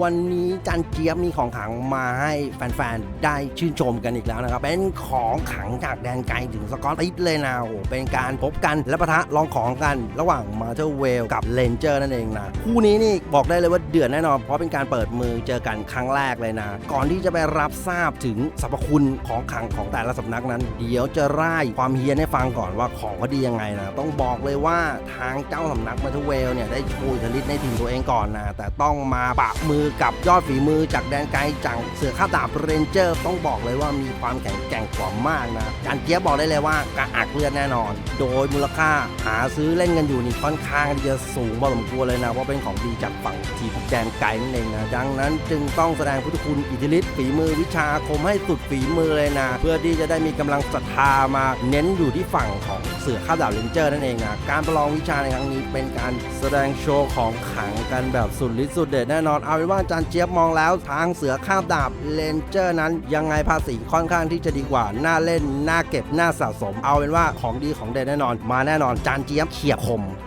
วันนี้จันเจี๊ยบมีของขังมาให้แฟนๆ ได้ชื่นชมกันอีกแล้วนะครับ เป็นของขังจากแดนไกลถึงสกอตติชเลยนะโอ้เป็นการพบกันและปะทะลองของกันระหว่างมาเ h อร์เวลกับเลนเจอร์นั่นเองนะ คู่นี้นี่บอกได้เลยว่าเดือดแน่นอน เพราะเป็นการเปิดมือเจอกันครั้งแรกเลยนะ ก่อนที่จะไปรับทราบถึงสรรพคุณของขังของแต่ละสำนักนั้น เดี๋ยวจะร่ายความเฮียนให้ฟังก่อนว่าของเขาดียังไงนะ ต้องบอกเลยว่าทางเจ้าสำนักมาเ h อร์เวลเนี่ยได้ชูอิทธิฤทธิ์ในทีมตัวเองก่อนนะ แต่ต้องมาปะมือกับยอดฝีมือจากแดนไกลจังเสือข้าดาบเรนเจอร์ ต้องบอกเลยว่ามีความแข็งแกร่งกว่ามากนะจันเจี๊ยบบอกได้เลยว่ากระอักเลือดแน่นอน โดยมูลค่าหาซื้อเล่นกันอยู่นี่ค่อนข้างจะสูงพอสมควรเลยนะเพราะเป็นของดีจากฝั่งทีมแดนไกลนั่นเองนะดังนั้นจึงต้องแสดงพุทธคุณอิทธิฤทธิ์ฝีมือวิชาคมให้สุดฝีมือเลยนะ เพื่อที่จะได้มีกำลังศรัทธามาเน้นอยู่ที่ฝั่งของเสือข้าดาบเรนเจอร์นั่นเองนะการประลองวิชาในครั้งนี้เป็นการแสดงโชว์ของขังกันแบบสุดฤทธิ์สุดเด็ดแน่นอนเอาเป็นว่าอาจารย์เจี๊ยบมองแล้วทางเสือข้าบดาบเลนเจอร์นั้นยังไงภาษีค่อนข้างที่จะดีกว่า น่าเล่น น่าเก็บ น่าสะสม เอาเป็นว่าของดีของเด่นแน่นอน มาแน่นอนจานเจี๊ยบเฉียบคม